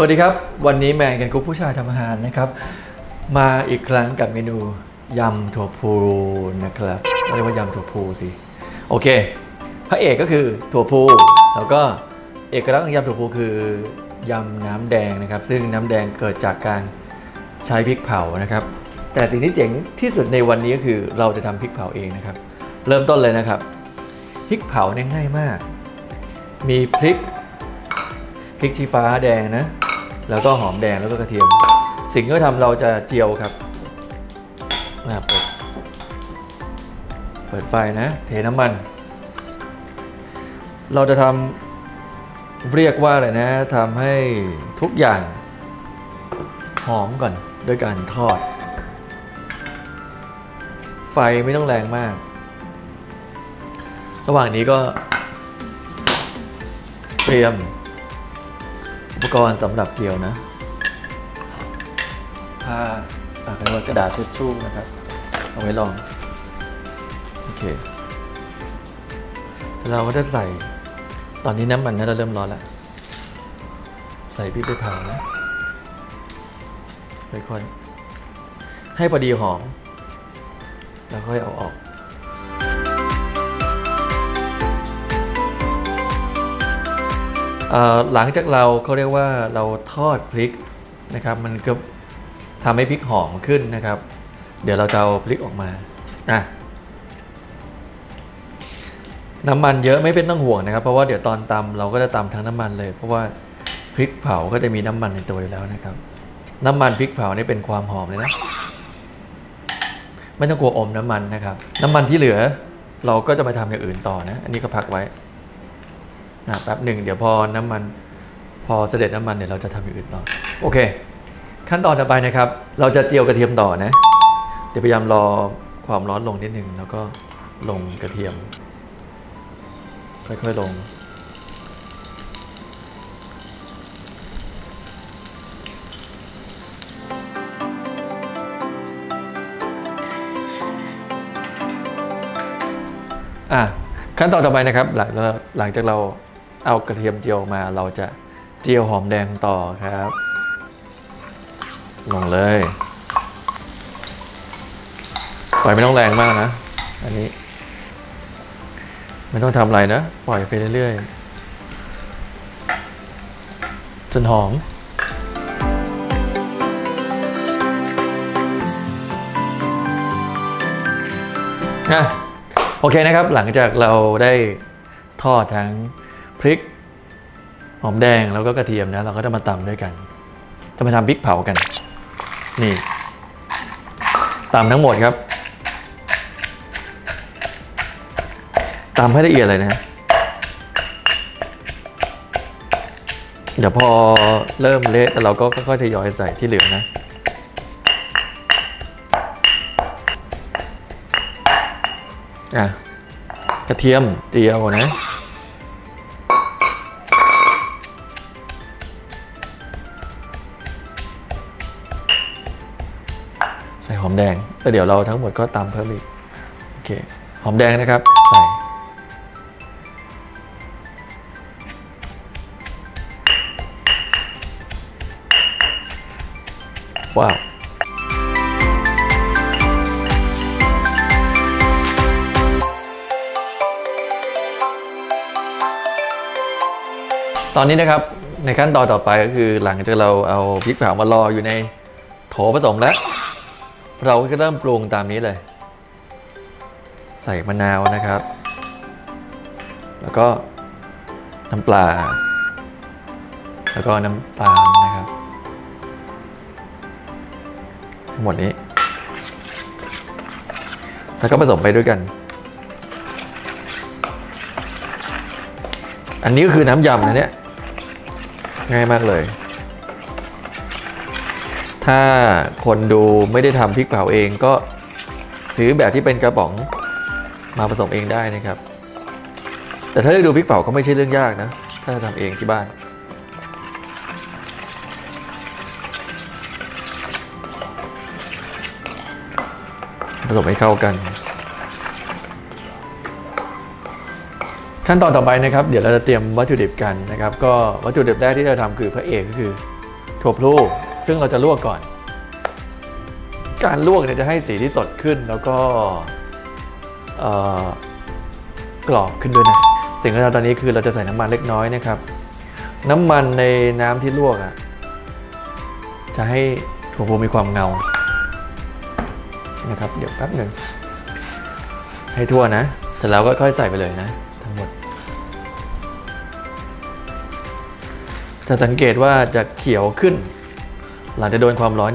สวัสดีครับ วันนี้แมนกันกุ๊ผู้ชายทำอาหารนะครับ มาอีกครั้งกับเมนูยำถั่วพูนะครับเรียกว่ายำถั่วพูสิ โอเค พระเอกก็คือถั่วพู แล้วก็เอกลักษณ์ของยำถั่วพูคือยำน้ำแดงนะครับ ซึ่งน้ำแดงเกิดจากการใช้พริกเผานะครับ แต่สิ่งที่เจ๋งที่สุดในวันนี้ก็คือเราจะทำพริกเผาเองนะครับ เริ่มต้นเลยนะครับพริกเผาเนี่ยง่ายมาก มีพริกพริกชี้ฟ้าแดงนะ แล้วก็หอมแดงแล้วก็กระเทียม สิ่งที่ทำเราจะเจียวครับอ่าเปิดเปิดไฟนะ เทน้ำมัน เราจะทำเรียกว่าอะไรนะทำให้ทุกอย่างหอมก่อนด้วยการทอด ไฟไม่ต้องแรงมาก ระหว่างนี้ก็เตรียม ปกรณ์สำหรับเกี่ยวนะผ้าอะเรียกว่ากระดาษทิชชู่นะครับ เอาไว้รอง โอเค เราก็จะใส่ ตอนนี้น้ำมันน่าจะเริ่มร้อนแล้ว ใส่พริกไปเผานะค่อยๆให้พอดีหอม แล้วค่อยเอาออก หลังจากเราเขาเรียกว่าเราทอดพริกนะครับ มันก็ทำให้พริกหอมขึ้นนะครับ เดี๋ยวเราจะเอาพริกออกมาอะน้ำมันเยอะไม่เป็นต้องห่วงนะครับ เพราะว่าเดี๋ยวตอนตำเราก็จะตำทั้งน้ำมันเลย เพราะว่าพริกเผาก็จะมีน้ำมันในตัวอยู่แล้วนะครับ น้ำมันพริกเผานี่เป็นความหอมเลยนะไม่ต้องกลัวอมน้ำมันนะครับ น้ำมันที่เหลือเราก็จะมาทำอย่างอื่นต่อนะ อันนี้ก็พักไว้ นะแป๊บหนึ่งเดี๋ยวพอน้ำมันพอเสด็จน้ำมันเดี๋ยเราจะทำอย่างอื่นต่อโอเค ขั้นตอนต่อไปนะครับ เราจะเจียวกระเทียมต่อนะ เดี๋ยวพยายามรอความร้อนลงนิดนึงแล้วก็ลงกระเทียม ค่อยๆลงอะขั้นตอนต่อไปนะครับหลังหลังจากเรา เอากระเทียมเจียวมาเราจะเจียวหอมแดงต่อครับ ลงเลยปล่อยไม่ต้องแรงมากนะ อันนี้ ไม่ต้องทำอะไรนะ ปล่อยไปเรื่อยๆจนหอมอะโอเคนะครับหลังจากเราได้ทอดทั้ง พริก หอมแดงแล้วก็กระเทียมนะเราก็จะมาตำด้วยกัน จะมาทำพริกเผากัน นี่ตำทั้งหมดครับตำให้ละเอียดเลยนะเดี๋ยวพอเริ่มเละเราก็ค่อยๆทยอยใส่ที่เหลือนะอะกระเทียมเจียวนะ ใส่หอมแดงแล้วเดี๋ยวเราทั้งหมดก็ตำเพิ่มอีกโอเคหอมแดงนะครับใส่ว้าวตอนนี้นะครับในขั้นตอนต่อไปก็คือหลังจากเราเอาพริกเผามารออยู่ในโถผสมแล้ว เราก็เริ่มปรุงตามนี้เลย ใส่มะนาวนะครับ แล้วก็น้ำปลา แล้วก็น้ำตาลนะครับ ทั้งหมดนี้ แล้วก็ผสมไปด้วยกัน อันนี้ก็คือน้ำยำนะเนี่ย ง่ายมากเลย ถ้าคนดูไม่ได้ทำพริกเผาเองก็ซื้อแบบที่เป็นกระป๋องมาผสมเองได้นะครับ แต่ถ้าได้ดูพริกเผาก็ไม่ใช่เรื่องยากนะ ถ้าทำเองที่บ้าน ผสมให้เข้ากัน ขั้นตอนต่อไปนะครับ เดี๋ยวเราจะเตรียมวัตถุดิบกันนะครับ ก็วัตถุดิบแรกที่เราทำคือพระเอกก็คือถั่วพลู ซึ่งเราจะลวกก่อน การลวกเนี่ยจะให้สีที่สดขึ้นแล้วก็กรอบขึ้นด้วยนะสิ่งที่เราทำตอนนี้คือเราจะใส่น้ำมันเล็กน้อยนะครับ น้ำมันในน้ำที่ลวกอะจะให้ถั่วพูมีความเงานะครับ เดี๋ยวแป๊บหนึ่งให้ทั่วนะเสร็จแล้วก็ค่อยใส่ไปเลยนะทั้งหมด จะสังเกตว่าจะเขียวขึ้น หลังจากโดนความร้อน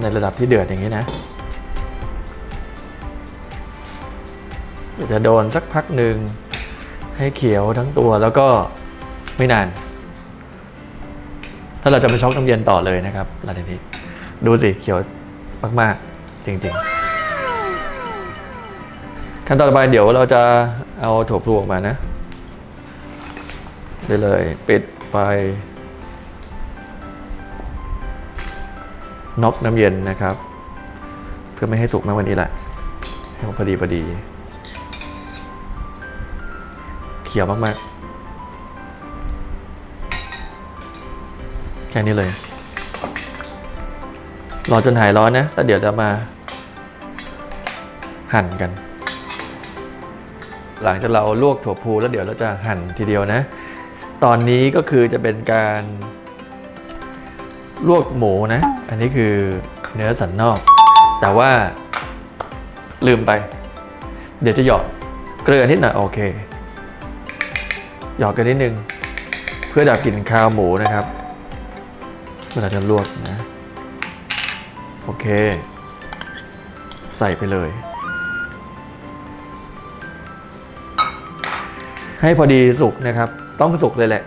ในระดับที่เดือดอย่างนี้นะจะโดนสักพักหนึ่งให้เขียวทั้งตัวแล้วก็ไม่นาน ถ้าเราจะไปช็อกน้ำเย็นต่อเลยนะครับหลังจากนี้ดูสิเขียวมากๆ จริง ๆ ขั้นตอนต่อไปเดี๋ยวเราจะเอาถั่วพลูออกมานะ ได้เลย ปิดไฟ น็อกน้ำเย็นนะครับ เพื่อไม่ให้สุกมากวันนี้แหละให้มันพอดีพอดี เขียวมากๆ แค่นี้เลย รอจนหายร้อนนะแล้วเดี๋ยวจะมา หั่นกัน หลังจากเราลวกถั่วพูแล้วเดี๋ยวเราจะหั่นทีเดียวนะ ตอนนี้ก็คือจะเป็นการ ลวกหมูนะ อันนี้คือเนื้อสันนอก แต่ว่าลืมไป เดี๋ยวจะหยอดเกลือนิดหน่อยโอเค หยอดกันนิดนึง เพื่อดับกลิ่นคาวหมูนะครับเวลาจะลวกนะ โอเค ใส่ไปเลย ให้พอดีสุกนะครับ ต้องสุกเลยแหละ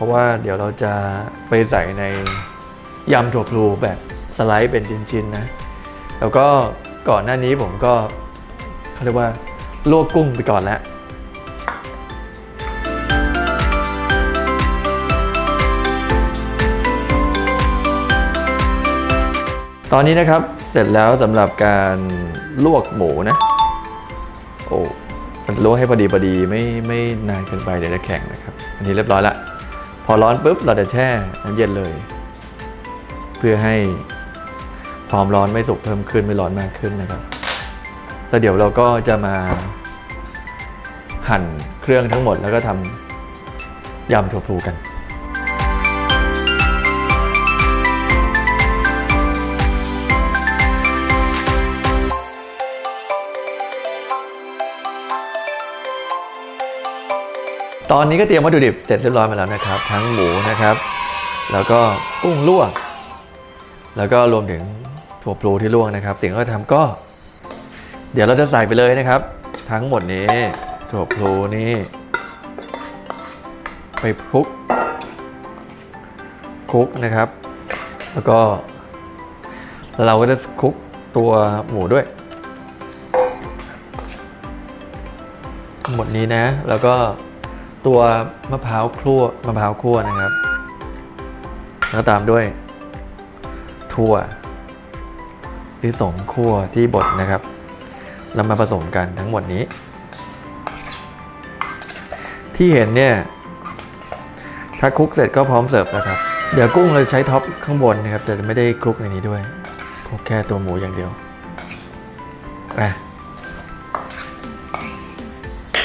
ราะว่าเดี๋ยวเราจะไปใส่ในยำถั่วพลูแบบสไลด์เป็นชิ้นๆนะ แล้วก็ก่อนหน้านี้ผมก็เขาเรียกว่าลวกกุ้งไปก่อนแล้วตอนนี้นะครับเสร็จแล้วสำหรับการลวกหมูนะ โอ้มันลวกให้พอดีพอดีไม่ไม่นานเกินไปเดี๋ยวจะแข็งนะครับ อันนี้เรียบร้อยละ อร้อนปุ๊บเราจะแช่น้ำเย็นเลย เพื่อให้ความร้อนไม่สุกเพิ่มขึ้นไม่ร้อนมากขึ้นนะครับแล้วเดี๋ยวเราก็จะมาหั่นเครื่องทั้งหมดแล้วก็ทำยำถั่วพลูกัน ตอนนี้ก็เตรียมวัตถุดิบเสร็จเรียบร้อยมาแล้วนะครับ ทั้งหมูนะครับ แล้วก็กุ้งลวก แล้วก็รวมถึงถั่วพลูที่ลวกนะครับ สิ่งที่เราทำก็ เดี๋ยวเราจะใส่ไปเลยนะครับ ทั้งหมดนี้ถั่วพลูนี่ไปคลุกคลุกนะครับ แล้วก็เราก็จะคลุกตัวหมูด้วย หมดนี้นะ แล้วก็ ตัวมะพร้าวคั่วมะพร้าวคั่วนะครับ แล้วตามด้วย ถั่วลิสงคั่วที่บดนะครับแล้วมาผสมกันทั้งหมดนี้ ที่เห็นเนี่ยถ้าคลุกเสร็จก็พร้อมเสิร์ฟแล้วครับ เดี๋ยวกุ้งเราใช้ท็อปข้างบนนะครับแต่จะไม่ได้คลุกในนี้ด้วยคลุกแค่ตัวหมูอย่างเดียวอะ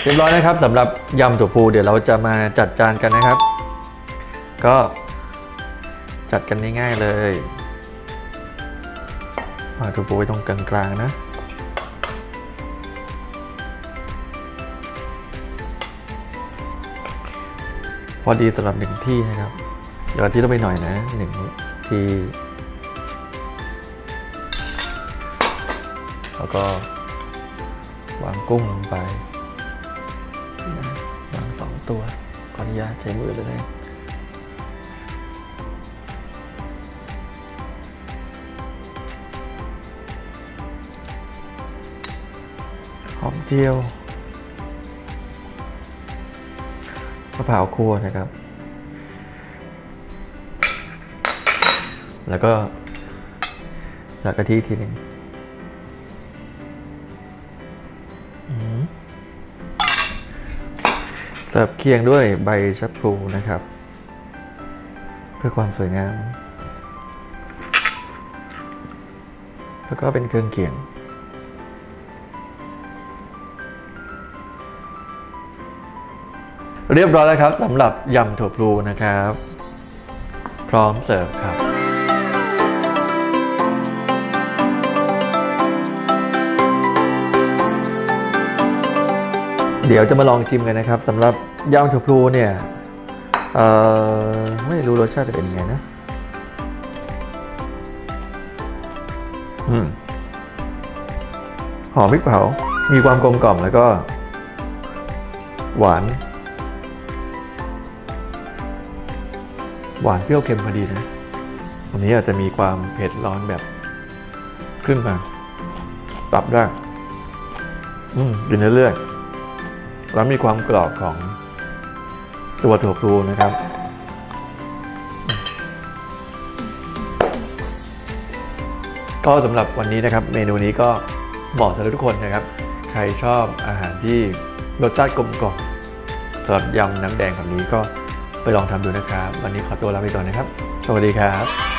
เรียบร้อยนะครับสำหรับยำถั่วพูเดี๋ยวเราจะมาจัดจานกันนะครับ ก็จัดกันง่ายๆเลยวางถั่วพูไว้ตรงกลางๆนะพอดีสำหรับหนึ่งที่นะครับ เดี๋ยวที่ต้องไปหน่อยนะหนึ่งที่ แล้วก็วางกุ้งลงไป วางสองตัวขออนุญาตใช้มือเลยหอมเจียวมะพร้าวคั่วนะครับ แล้วก็แล้วกะทิทีหนึ่ง สิร์ฟเคียงด้วยใบชะพลูนะครับ เพื่อความสวยงาม แล้วก็เป็นเครื่องเคียงเรียบร้อยแล้วครับสำหรับยำถั่วพลูนะครับ พร้อมเสิร์ฟครับ เดี๋ยวจะมาลองชิมกันนะครับสำหรับยำถั่วพลูเนี่ยไม่รู้รสชาติจะเป็นยังไงนะหอมพริกเผา มีความกลมกล่อมแล้วก็ หวาน หวานเปรี้ยวเค็มพอดีนะวันนี้อาจจะมีความเผ็ดร้อนแบบ ขึ้นมาปรับได้อืมกินเรื่อยๆ แล้วมีความกรอบของตัวถั่วพลูนะครับ ก็สำหรับวันนี้นะครับ เมนูนี้ก็เหมาะสำหรับทุกคนนะครับ ใครชอบอาหารที่รสชาติกลมกล่อมสำหรับยำน้ำแดงแบบนี้ก็ไปลองทำดูนะครับ วันนี้ขอตัวลาไปก่อนนะครับ สวัสดีครับ